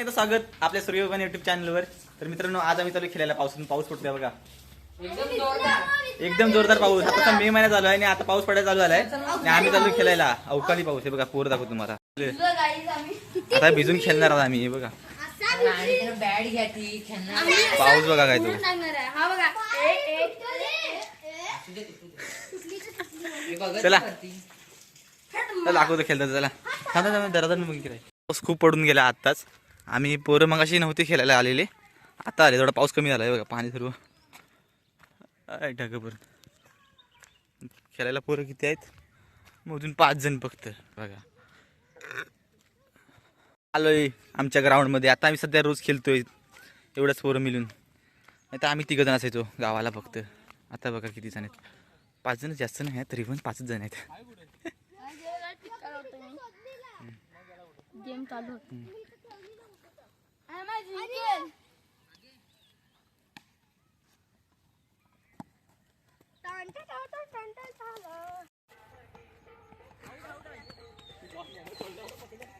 एकदा स्वागत आपल्या सूर्यभवन युट्यूब चॅनलवर तर मित्रांनो आज आम्ही चालू खेळायला पाऊस. पाऊस पडतोय बघा. एकदम जोरदार पाऊस. आता मे महिना चालू आहे आणि आता पाऊस पडायला चालू झालाय. आणि आम्ही चालू खेळायला अवकाळी पाऊस आहे बघा. पोर दाखवतो तुम्हाला. आता भिजून खेळणार आहोत आम्ही हे बघा. घ्या पाऊस बघा काय तो. चला. चला दाखवतो खेळतात चला. थांबा थांबा मग पाऊस खूप पडून गेला आत्ताच. आम्ही पोरं मग अशी नव्हते खेळायला आलेले. आता आले थोडा पाऊस कमी झाला आहे बघा पाणी सर्व ढगभर खेळायला पोरं किती आहेत? मोजून पाच जण फक्त बघा. आलोय आमच्या ग्राउंडमध्ये आता आम्ही सध्या रोज खेळतोय एवढंच पोरं मिळून. नाही तर आम्ही तिघं जण असायचो गावाला फक्त. आता बघा किती जण आहेत. पाच जण जास्त नाही आहेत तरी पण पाचच जण आहेत. गेम चालू 哎，麦子你滚！蛋蛋蛋蛋了。的，你，我们走了，我们。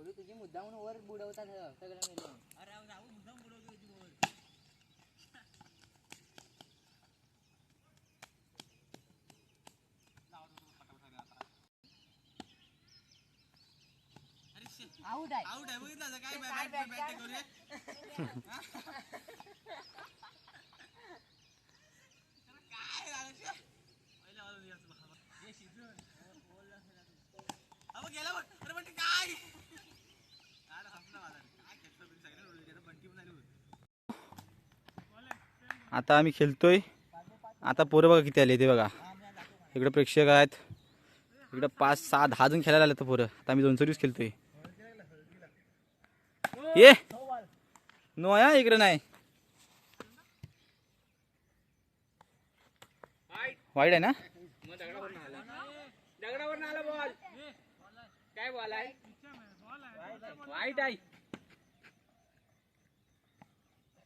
बोलू तुझी मुद्दामून वर बुडवतात सगळं मिळून. आऊट आहे. काढ bat, काढ. आता आम्ही खेळतोय. आता पोरं बघा किती आले ते बघा. इकडं प्रेक्षक आहेत. इकडं पाच सहा दहा जण खेळायला आले तर पोरं. आता आम्ही दोनशे दिवस खेळतोय. ये! नो या इकडं नाही. वाईट आहे ना? वाईट आहे.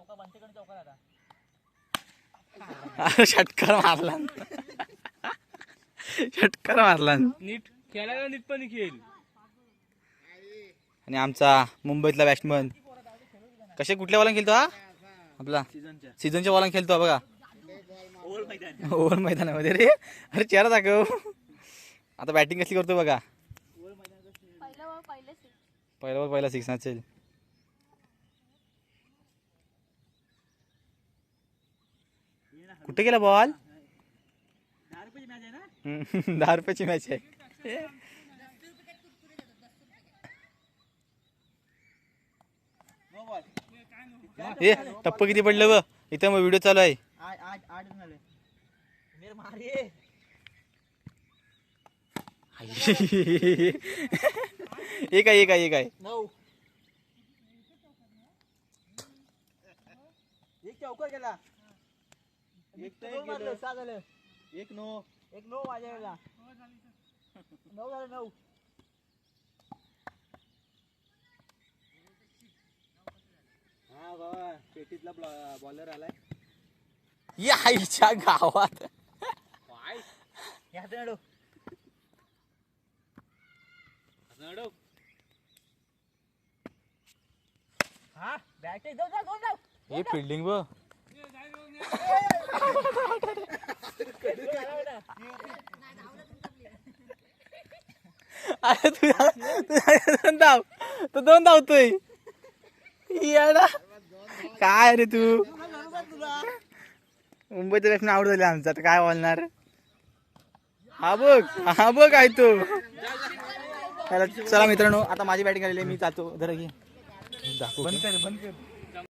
षटकार मारला. षटकार मारला. नीट खेळायला नीट पण खेळ. आणि आमचा मुंबईतला बॅट्समन कसे कुठल्या बॉलांग खेळतो हा? आपला सीझनच्या बॉलांग खेळतो बघा. ओव्हर मैदानामध्ये रे. अरे चेहरा दाखव. आता बॅटिंग कसली करतो बघा. पहिलं. पहिला पहिला सिक्स असेल कुठे गेला बॉल दहा रुपयाची मॅच आहे. ए टप्प किती पडलं ब इथं मग व्हिडिओ चालू आहे. एक आहे एक आहे एक आहे एक चौकर गेला एक दोन मारलं सहा झालं. एक नो एक नो माझ्या वेळेला नऊ झालं नऊ. हा बाबा पेटीतला बॉलर आलाय. या आईच्या गावात. हाताने अडव. हा बॅट जाऊ जाऊ जाऊ जाऊ. हे फिल्डिंग ब अरे तू दोन धाव. तू दोन धावतोय येडा. काय रे तू? मुंबईचं बॅट्समॅन आवड झाली आमचं. आता काय बोलणार? हा बघ हा बघ आहे तो. चला मित्रांनो आता माझी बॅटिंग आलेली मी जातो. जरा घे. दाखव. बंद कर बंद कर.